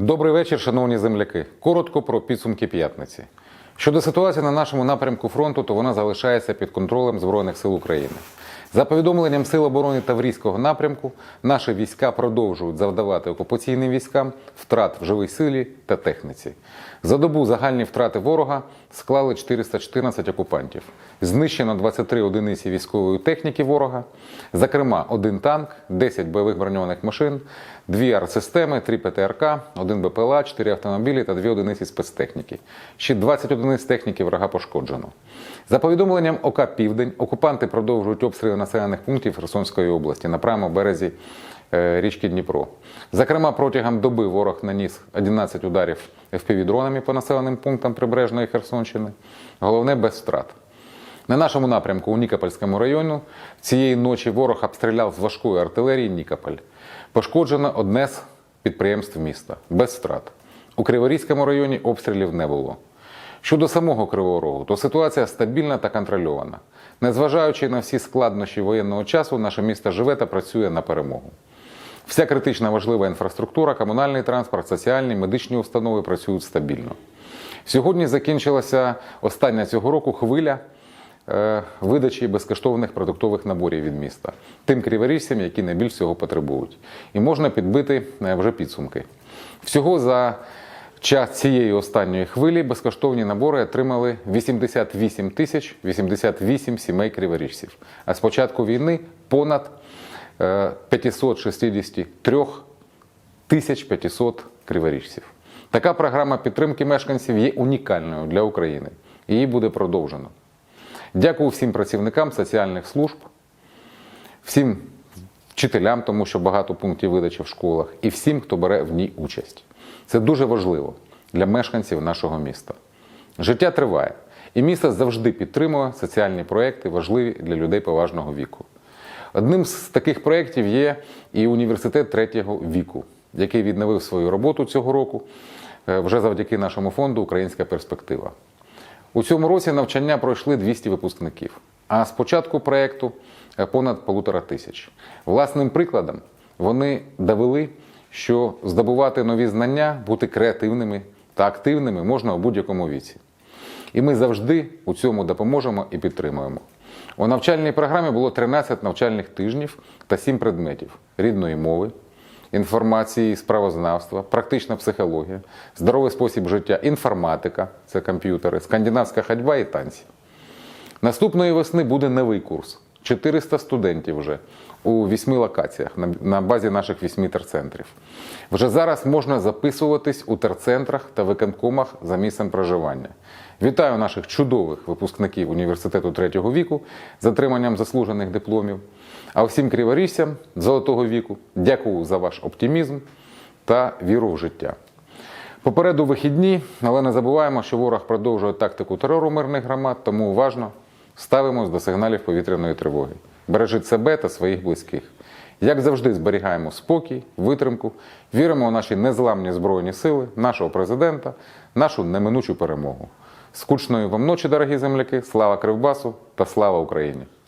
Добрий вечір, шановні земляки. Коротко про підсумки п'ятниці. Щодо ситуації на нашому напрямку фронту, то вона залишається під контролем Збройних сил України. За повідомленням Сил оборони Таврійського напрямку, наші війська продовжують завдавати окупаційним військам втрат в живій силі та техніці. За добу загальні втрати ворога склали 414 окупантів. Знищено 23 одиниці військової техніки ворога, зокрема, один танк, 10 бойових броньованих машин, дві артсистеми, 3 ПТРК, один БПЛА, 4 автомобілі та 2 одиниці спецтехніки. Ще 20 одиниць техніки врага пошкоджено. За повідомленням ОК Південь, окупанти продовжують обстріли населених пунктів Херсонської області на правому березі е, річки Дніпро. Зокрема, протягом доби ворог наніс 11 ударів FPV-дронами по населеним пунктам прибережної Херсонщини. Головне без втрат. На нашому напрямку у Нікопольському районі цієї ночі ворог обстріляв з важкої артилерії Нікополь. Пошкоджено одне з підприємств міста без втрат. У Криворізькому районі обстрілів не було. Щодо самого Кривого Рогу, то ситуація стабільна та контрольована. Незважаючи на всі складнощі воєнного часу, наше місто живе та працює на перемогу. Вся критична важлива інфраструктура, комунальний транспорт, соціальні, медичні установи працюють стабільно. Сьогодні закінчилася остання цього року хвиля видачі безкоштовних продуктових наборів від міста тим криворіжцям, які найбільш цього потребують. І можна підбити е, вже підсумки. Всього за час цієї останньої хвилі безкоштовні набори отримали 88 тисяч 88 сімей криворіжців. А з початку війни понад е, 563 тисяч 500 криворіжців. Така програма підтримки мешканців є унікальною для України. Її буде продовжено. Дякую всім працівникам соціальних служб, всім вчителям, тому що багато пунктів видачі в школах, і всім, хто бере в ній участь. Це дуже важливо для мешканців нашого міста. Життя триває, і місто завжди підтримує соціальні проекти, важливі для людей поважного віку. Одним з таких проєктів є і університет третього віку, який відновив свою роботу цього року е, вже завдяки нашому фонду Українська перспектива. У цьому році навчання пройшли 200 випускників, а з початку проєкту е, понад полутора тисяч. Власним прикладом вони довели, що здобувати нові знання, бути креативними та активними можна у будь-якому віці. І ми завжди у цьому допоможемо і підтримуємо. У навчальній програмі було 13 навчальних тижнів та 7 предметів рідної мови, інформації, справознавства, практична психологія, здоровий спосіб життя, інформатика це комп'ютери, скандинавська ходьба і танці. Наступної весни буде новий курс. 400 студентів вже у вісьми локаціях на- базі наших вісьми терцентрів. Вже зараз можна записуватись у терцентрах та виконкомах за місцем проживання. Вітаю наших чудових випускників університету третього віку з отриманням заслужених дипломів. А всім криворіжцям золотого віку дякую за ваш оптимізм та віру в життя. Попереду вихідні, але не забуваємо, що ворог продовжує тактику терору мирних громад, тому уважно ставимось до сигналів повітряної тривоги. Бережіть себе та своїх близьких. Як завжди, зберігаємо спокій, витримку, віримо у наші незламні збройні сили, нашого президента, нашу неминучу перемогу. Скучної вам ночі, дорогі земляки! Слава Кривбасу та слава Україні!